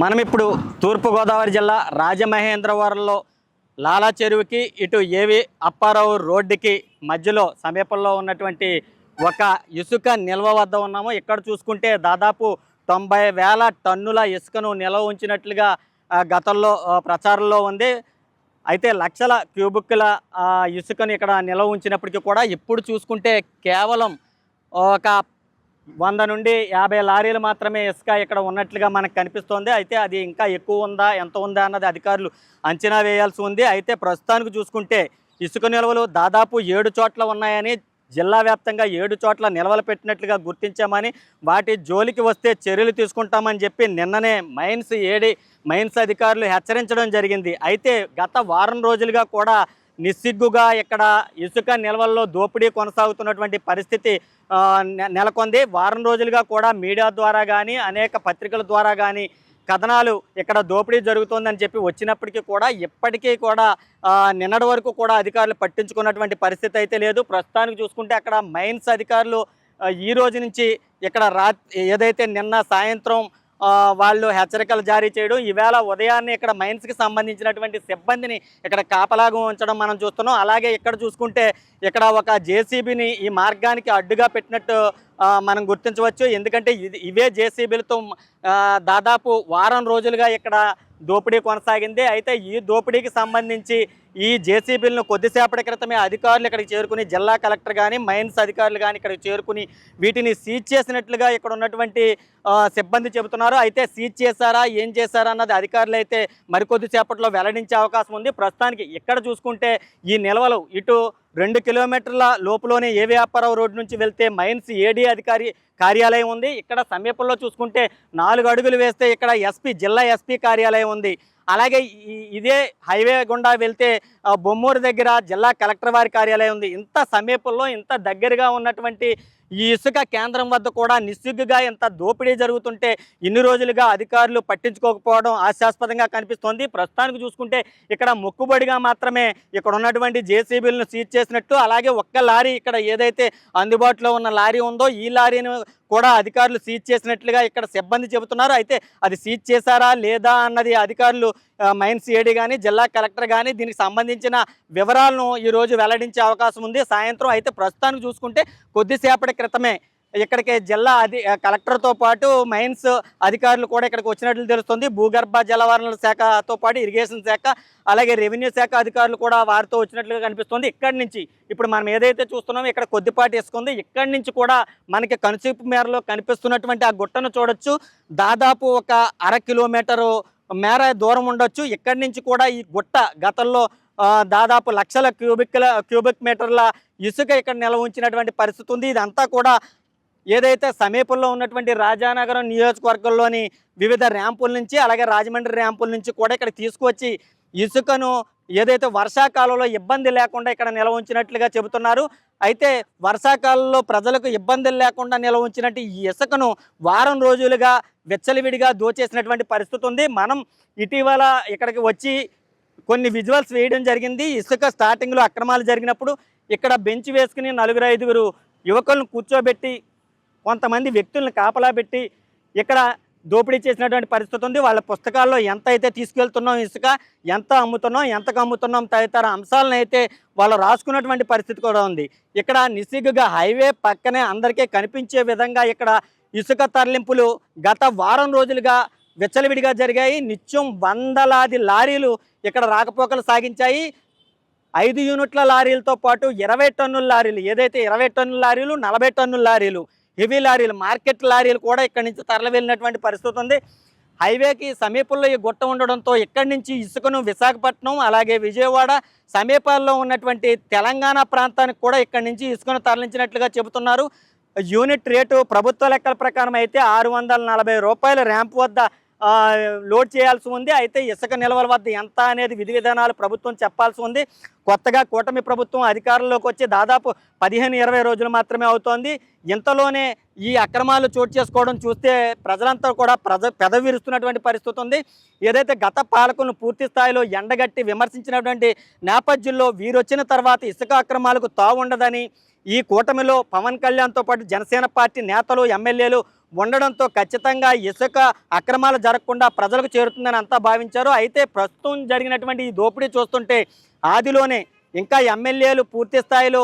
మనం ఇప్పుడు తూర్పుగోదావరి జిల్లా రాజమహేంద్రవరంలో లాలా చెరువుకి ఇటు ఏవి అప్పారావు రోడ్డుకి మధ్యలో సమీపంలో ఉన్నటువంటి ఒక ఇసుక నిల్వ వద్ద ఉన్నాము. ఇక్కడ చూసుకుంటే దాదాపు తొంభై వేల టన్నుల ఇసుకను నిల్వ ఉంచినట్లుగా గతంలో ప్రచారంలో ఉంది. అయితే లక్షల క్యూబిక్ల ఇసుకను ఇక్కడ నిల్వ ఉంచినప్పటికీ కూడా ఇప్పుడు చూసుకుంటే కేవలం ఒక వంద నుండి యాభై లారీలు మాత్రమే ఇసుక ఇక్కడ ఉన్నట్లుగా మనకు కనిపిస్తోంది. అయితే అది ఇంకా ఎక్కువ ఉందా ఎంత ఉందా అన్నది అధికారులు అంచనా వేయాల్సి ఉంది. అయితే ప్రస్తుతానికి చూసుకుంటే ఇసుక నిల్వలు దాదాపు ఏడు చోట్ల ఉన్నాయని జిల్లా వ్యాప్తంగా ఏడు చోట్ల నిల్వలు పెట్టినట్లుగా గుర్తించామని వాటి జోలికి వస్తే చర్యలు తీసుకుంటామని చెప్పి నిన్ననే మైన్స్ ఏడి మైన్స్ అధికారులు హెచ్చరించడం జరిగింది. అయితే గత వారం రోజులుగా కూడా నిస్సిగ్గుగా ఇక్కడ ఇసుక నిల్వల్లో దోపిడీ కొనసాగుతున్నటువంటి పరిస్థితి నెలకొంది. వారం రోజులుగా కూడా మీడియా ద్వారా కానీ అనేక పత్రికల ద్వారా కానీ కథనాలు ఇక్కడ దోపిడీ జరుగుతోందని చెప్పి వచ్చినప్పటికీ కూడా ఇప్పటికీ కూడా నిన్నటి వరకు కూడా అధికారులు పట్టించుకున్నటువంటి పరిస్థితి అయితే లేదు. ప్రస్తుతానికి చూసుకుంటే అక్కడ మైన్స్ అధికారులు ఈ రోజు నుంచి ఇక్కడ రా ఏదైతే నిన్న సాయంత్రం వాళ్ళు హెచ్చరికలు జారీ చేయడం ఈవేళ ఉదయాన్నే ఇక్కడ మైన్స్కి సంబంధించినటువంటి సిబ్బందిని ఇక్కడ కాపలాగా ఉంచడం మనం చూస్తున్నాం. అలాగే ఇక్కడ చూసుకుంటే ఇక్కడ ఒక జేసీబీని ఈ మార్గానికి అడ్డుగా పెట్టినట్టు మనం గుర్తించవచ్చు. ఎందుకంటే ఇది ఇవే జేసీబీలతో దాదాపు వారం రోజులుగా ఇక్కడ దోపిడీ కొనసాగింది. అయితే ఈ దోపిడీకి సంబంధించి ఈ జేసీబీలను కొద్దిసేపటి క్రితమే అధికారులు ఇక్కడికి చేరుకుని జిల్లా కలెక్టర్ కానీ మైన్స్ అధికారులు కానీ ఇక్కడికి చేరుకుని వీటిని సీజ్ చేసినట్లుగా ఇక్కడ ఉన్నటువంటి సిబ్బంది చెబుతున్నారు. అయితే సీజ్ చేశారా? ఏం చేశారా? అన్నది అధికారులు అయితే మరికొద్దిసేపట్లో వెల్లడించే అవకాశం ఉంది. ప్రస్తుతానికి ఇక్కడ చూసుకుంటే ఈ నిల్వలు ఇటు రెండు కిలోమీటర్ల లోపులోనే ఏ వ్యాపారం రోడ్డు నుంచి వెళ్తే మైన్స్ ఏడీ అధికారి కార్యాలయం ఉంది. ఇక్కడ సమీపంలో చూసుకుంటే నాలుగు అడుగులు వేస్తే ఇక్కడ ఎస్పీ జిల్లా ఎస్పీ కార్యాలయం ఉంది. అలాగే ఇదే హైవే గుండా వెళ్తే బొమ్మూరు దగ్గర జిల్లా కలెక్టర్ వారి కార్యాలయం ఉంది. ఇంత సమీపంలో ఇంత దగ్గరగా ఉన్నటువంటి ఈ ఇసుక కేంద్రం వద్ద కూడా నిస్సిగ్గుగా ఇంత దోపిడీ జరుగుతుంటే ఇన్ని రోజులుగా అధికారులు పట్టించుకోకపోవడం ఆశాస్పదంగా కనిపిస్తోంది. ప్రస్తుతానికి చూసుకుంటే ఇక్కడ మొక్కుబడిగా మాత్రమే ఇక్కడ ఉన్నటువంటి జేసీబీలను సీజ్ చేసినట్టు అలాగే ఒక్క లారీ ఇక్కడ ఏదైతే అందుబాటులో ఉన్న లారీ ఉందో ఈ లారీని కూడా అధికారులు సీజ్ చేసినట్లుగా ఇక్కడ సిబ్బంది చెబుతున్నారు. అయితే అది సీజ్ చేశారా లేదా అన్నది అధికారులు మైన్స్ ఏడీ కానీ జిల్లా కలెక్టర్ కానీ దీనికి సంబంధించిన వివరాలను ఈరోజు వెల్లడించే అవకాశం ఉంది. సాయంత్రం అయితే ప్రస్తుతానికి చూసుకుంటే కొద్దిసేపటి క్రితమే ఇక్కడికి జిల్లా అధి కలెక్టర్తో పాటు మైన్స్ అధికారులు కూడా ఇక్కడికి వచ్చినట్లు తెలుస్తుంది. భూగర్భ జలవనరుల శాఖతో పాటు ఇరిగేషన్ శాఖ అలాగే రెవెన్యూ శాఖ అధికారులు కూడా వారితో వచ్చినట్లుగా కనిపిస్తుంది. ఇక్కడి నుంచి ఇప్పుడు మనం ఏదైతే చూస్తున్నామో ఇక్కడ కొద్దిపాటి ఇసుకుంది ఇక్కడి నుంచి కూడా మనకి కనుచూపు మేరలో కనిపిస్తున్నటువంటి ఆ గుట్టను చూడొచ్చు. దాదాపు ఒక అర కిలోమీటరు మేర దూరం ఉండొచ్చు. ఇక్కడి నుంచి కూడా ఈ గుట్ట గతంలో దాదాపు లక్షల క్యూబిక్ల క్యూబిక్ మీటర్ల ఇసుక ఇక్కడ నిల్వ ఉంచినటువంటి పరిస్థితి ఉంది. ఇదంతా కూడా ఏదైతే సమీపంలో ఉన్నటువంటి రాజానగరం నియోజకవర్గంలోని వివిధ ర్యాంపుల నుంచి అలాగే రాజమండ్రి ర్యాంపుల నుంచి కూడా ఇక్కడ తీసుకువచ్చి ఇసుకను ఏదైతే వర్షాకాలంలో ఇబ్బంది లేకుండా ఇక్కడ నిల్వ ఉంచినట్లుగా చెబుతున్నారు. అయితే వర్షాకాలంలో ప్రజలకు ఇబ్బందులు లేకుండా నిల్వ ఉంచినట్టు ఈ ఇసుకను వారం రోజులుగా వెచ్చలివిడిగా దోచేసినటువంటి పరిస్థితి ఉంది. మనం ఇటీవల ఇక్కడికి వచ్చి కొన్ని విజువల్స్ వేయడం జరిగింది. ఇసుక స్టార్టింగ్లో అక్రమాలు జరిగినప్పుడు ఇక్కడ బెంచ్ వేసుకుని నలుగురు ఐదుగురు యువకులను కూర్చోబెట్టి కొంతమంది వ్యక్తులను కాపలా పెట్టి ఇక్కడ దోపిడీ చేసినటువంటి పరిస్థితి ఉంది. వాళ్ళ పుస్తకాల్లో ఎంత అయితే తీసుకెళ్తున్నాం ఇసుక ఎంత అమ్ముతున్నాం ఎంతకు అమ్ముతున్నాం తదితర అంశాలను అయితే వాళ్ళు రాసుకున్నటువంటి పరిస్థితి కూడా ఉంది. ఇక్కడ నిసిగ్గుగా హైవే పక్కనే అందరికీ కనిపించే విధంగా ఇక్కడ ఇసుక తరలింపులు గత వారం రోజులుగా విచ్చలవిడిగా జరిగాయి. నిత్యం వందలాది లారీలు ఇక్కడ రాకపోకలు సాగించాయి. ఐదు యూనిట్ల లారీలతో పాటు ఇరవై టన్నుల లారీలు ఏదైతే ఇరవై టన్నుల లారీలు నలభై టన్నుల లారీలు హెవీ లారీలు మార్కెట్ లారీలు కూడా ఇక్కడి నుంచి తరలి వెళ్ళినటువంటి పరిస్థితి ఉంది. హైవేకి సమీపంలో ఈ గుట్ట ఉండడంతో ఇక్కడి నుంచి ఇసుకను విశాఖపట్నం అలాగే విజయవాడ సమీపాల్లో ఉన్నటువంటి తెలంగాణ ప్రాంతానికి కూడా ఇక్కడి నుంచి ఇసుకను తరలించినట్లుగా చెబుతున్నారు. యూనిట్ రేటు ప్రభుత్వ లెక్కల ప్రకారం అయితే ఆరు వందల నలభై రూపాయల ర్యాంప్ వద్ద లోడ్ చేయాల్సి ఉంది. అయితే ఇసుక నిల్వల వద్ద ఎంత అనేది విధి విధానాలు ప్రభుత్వం చెప్పాల్సి ఉంది. కొత్తగా కూటమి ప్రభుత్వం అధికారంలోకి వచ్చి దాదాపు పదిహేను ఇరవై రోజులు మాత్రమే అవుతోంది. ఇంతలోనే ఈ అక్రమాలు చోటు చేసుకోవడం చూస్తే ప్రజలంతా కూడా ప్రజ పెదవిరుస్తున్నటువంటి పరిస్థితి ఉంది. ఏదైతే గత పాలకులను పూర్తి స్థాయిలో ఎండగట్టి విమర్శించినటువంటి నేపథ్యంలో వీరొచ్చిన తర్వాత ఇసుక అక్రమాలకు తావుండదని ఈ కూటమిలో పవన్ కళ్యాణ్తో పాటు జనసేన పార్టీ నేతలు ఎమ్మెల్యేలు ఉండడంతో ఖచ్చితంగా ఇసుక అక్రమాలు జరగకుండా ప్రజలకు చేరుతుందని అంతా భావించారు. అయితే ప్రస్తుతం జరిగినటువంటి ఈ దోపిడీ చూస్తుంటే ఆదిలోనే ఇంకా ఎమ్మెల్యేలు పూర్తి స్థాయిలో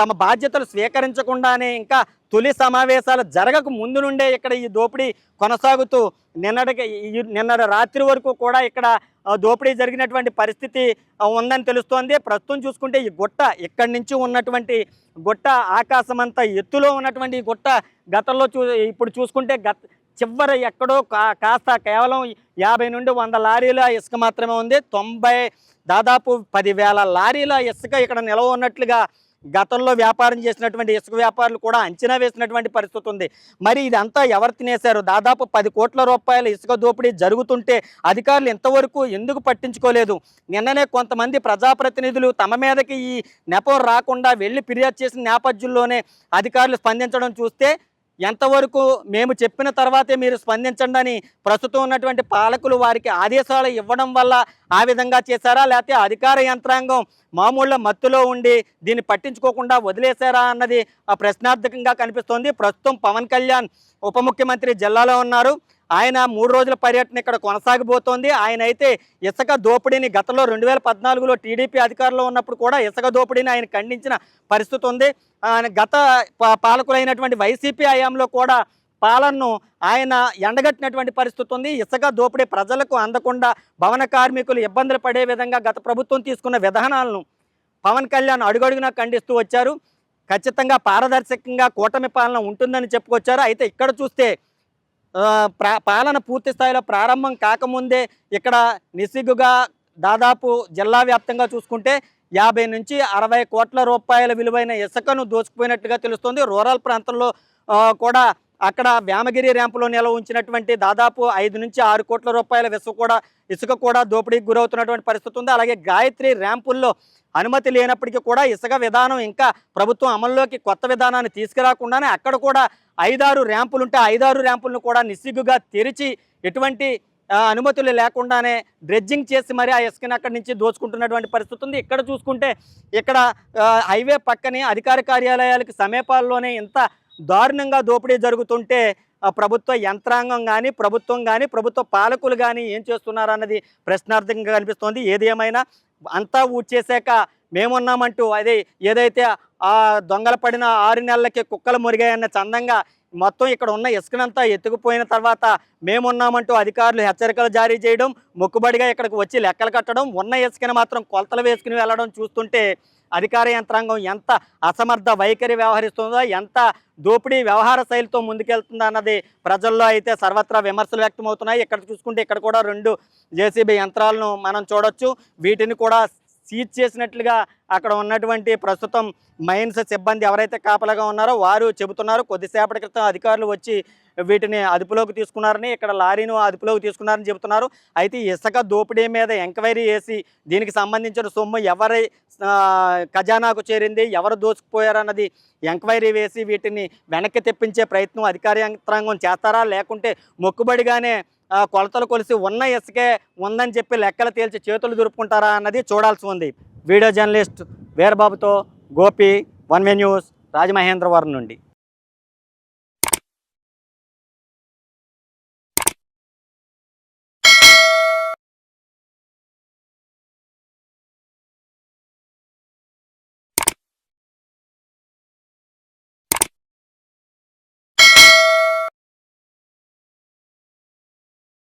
తమ బాధ్యతలు స్వీకరించకుండానే ఇంకా తొలి సమావేశాలు జరగక ముందు నుండే ఇక్కడ ఈ దోపిడీ కొనసాగుతూ నిన్నటికి ఈ- నిన్నటి రాత్రి వరకు కూడా ఇక్కడ దోపిడీ జరిగినటువంటి పరిస్థితి ఉందని తెలుస్తోంది. ప్రస్తుతం చూసుకుంటే ఈ గుట్ట ఇక్కడి నుంచి ఉన్నటువంటి గుట్ట ఆకాశమంతా ఎత్తులో ఉన్నటువంటి ఈ గుట్ట గతంలో చూ ఇప్పుడు చూసుకుంటే గత చివరి ఎక్కడో కా కాస్త కేవలం యాభై నుండి వంద లారీల ఇసుక మాత్రమే ఉంది. తొంభై దాదాపు పదివేల లారీల ఇసుక ఇక్కడ నిలవ ఉన్నట్లుగా గతంలో వ్యాపారం చేసినటువంటి ఇసుక వ్యాపారులు కూడా అంచనా వేసినటువంటి పరిస్థితి ఉంది. మరి ఇదంతా ఎవరు తినేశారు? దాదాపు పది కోట్ల రూపాయల ఇసుక దోపిడీ జరుగుతుంటే అధికారులు ఇంతవరకు ఎందుకు పట్టించుకోలేదు? నిన్ననే కొంతమంది ప్రజాప్రతినిధులు తమ మీదకి ఈ నెపం రాకుండా వెళ్ళి ఫిర్యాదు చేసిన నేపథ్యంలోనే అధికారులు స్పందించడం చూస్తే ఎంతవరకు మేము చెప్పిన తర్వాతే మీరు స్పందించండి అని ప్రస్తుతం ఉన్నటువంటి పాలకులు వారికి ఆదేశాలు ఇవ్వడం వల్ల ఆ విధంగా చేశారా? లేకపోతే అధికార యంత్రాంగం మామూళ్ళ మత్తులో ఉండి దీన్ని పట్టించుకోకుండా వదిలేశారా అన్నది ఆ ప్రశ్నార్థకంగా కనిపిస్తోంది. ప్రస్తుతం పవన్ కళ్యాణ్ ఉప ముఖ్యమంత్రి జిల్లాలో ఉన్నారు. ఆయన మూడు రోజుల పర్యటన ఇక్కడ కొనసాగబోతోంది. ఆయన అయితే ఇసుక దోపిడీని గతంలో రెండు వేల పద్నాలుగులో టీడీపీ అధికారంలో ఉన్నప్పుడు కూడా ఇసుక దోపిడీని ఆయన ఖండించిన పరిస్థితి ఉంది. ఆయన గత పాలకులైనటువంటి వైసీపీ హయాంలో కూడా పాలనను ఆయన ఎండగట్టినటువంటి పరిస్థితి ఉంది. ఇసుక దోపిడీ ప్రజలకు అందకుండా భవన కార్మికులు ఇబ్బందులు పడే విధంగా గత ప్రభుత్వం తీసుకున్న విధానాలను పవన్ కళ్యాణ్ అడుగడుగునా ఖండిస్తూ వచ్చారు. ఖచ్చితంగా పారదర్శకంగా కూటమి పాలన ఉంటుందని చెప్పుకొచ్చారు. అయితే ఇక్కడ చూస్తే పాలన పూర్తి స్థాయిలో ప్రారంభం కాకముందే ఇక్కడ నిసిగ్గుగా దాదాపు జిల్లా వ్యాప్తంగా చూసుకుంటే యాభై నుంచి అరవై కోట్ల రూపాయల విలువైన ఇసుకను దోచుకుపోయినట్టుగా తెలుస్తుంది. రూరల్ ప్రాంతంలో కూడా అక్కడ వ్యామగిరి ర్యాంపులో నిల్వ ఉంచినటువంటి దాదాపు ఐదు నుంచి ఆరు కోట్ల రూపాయల ఇసుక కూడా ఇసుక కూడా దోపిడీకి గురవుతున్నటువంటి పరిస్థితి ఉంది. అలాగే గాయత్రి ర్యాంపుల్లో అనుమతి లేనప్పటికీ కూడా ఇసుక విధానం ఇంకా ప్రభుత్వం అమల్లోకి కొత్త విధానాన్ని తీసుకురాకుండానే అక్కడ కూడా ఐదారు ర్యాంపులు ఉంటే ఐదారు ర్యాంపులను కూడా నిస్సిగ్గుగా తెరిచి ఎటువంటి అనుమతులు లేకుండానే డ్రెడ్జింగ్ చేసి మరి ఆ ఇసుకని అక్కడి నుంచి దోచుకుంటున్నటువంటి పరిస్థితి ఉంది. ఇక్కడ చూసుకుంటే ఇక్కడ హైవే పక్కనే అధికార కార్యాలయాలకు సమీపాల్లోనే ఇంత దారుణంగా దోపిడీ జరుగుతుంటే ప్రభుత్వ యంత్రాంగం కానీ ప్రభుత్వం కానీ ప్రభుత్వ పాలకులు కానీ ఏం చేస్తున్నారన్నది ప్రశ్నార్థకంగా కనిపిస్తోంది. ఏది ఏమైనా అంతా ఊడ్చేశాక మేమున్నామంటూ అదే ఏదైతే ఆ దొంగలు పడిన ఆరు నెలలకి కుక్కలు మురిగాయన్న చందంగా మొత్తం ఇక్కడ ఉన్న ఇసుకనంతా ఎత్తుకుపోయిన తర్వాత మేమున్నామంటూ అధికారులు హెచ్చరికలు జారీ చేయడం మొక్కుబడిగా ఇక్కడికి వచ్చి లెక్కలు కట్టడం ఉన్న ఇసుకని మాత్రం కొలతలు వేసుకుని వెళ్ళడం చూస్తుంటే అధికార యంత్రాంగం ఎంత అసమర్థ వైఖరి వ్యవహరిస్తుందో ఎంత దోపిడీ వ్యవహార శైలితో ముందుకెళ్తుందో అన్నది ప్రజల్లో అయితే సర్వత్రా విమర్శలు వ్యక్తమవుతున్నాయి. ఇక్కడ చూసుకుంటే ఇక్కడ కూడా రెండు జేసీబీ యంత్రాలను మనం చూడొచ్చు. వీటిని కూడా సీజ్ చేసినట్లుగా అక్కడ ఉన్నటువంటి ప్రస్తుతం మైన్స్ సిబ్బంది ఎవరైతే కాపలాగా ఉన్నారో వారు చెబుతున్నారు. కొద్దిసేపటి క్రితం అధికారులు వచ్చి వీటిని అదుపులోకి తీసుకున్నారని ఇక్కడ లారీను అదుపులోకి తీసుకున్నారని చెబుతున్నారు. అయితే ఇసుక దోపిడీ మీద ఎంక్వైరీ చేసి దీనికి సంబంధించిన సొమ్ము ఎవరి ఖజానాకు చేరింది ఎవరు దోచుకుపోయారన్నది ఎంక్వైరీ వేసి వీటిని వెనక్కి తెప్పించే ప్రయత్నం అధికార యంత్రాంగం చేస్తారా? లేకుంటే మొక్కుబడిగానే కొలతలు కొలిసి ఉన్న ఇసుకే ఉందని చెప్పి లెక్కలు తేల్చి చేతులు దురుపుకుంటారా అన్నది చూడాల్సి ఉంది. Video journalist వీరబాబుతో Gopi one way news Rajamahendravaram నుండి.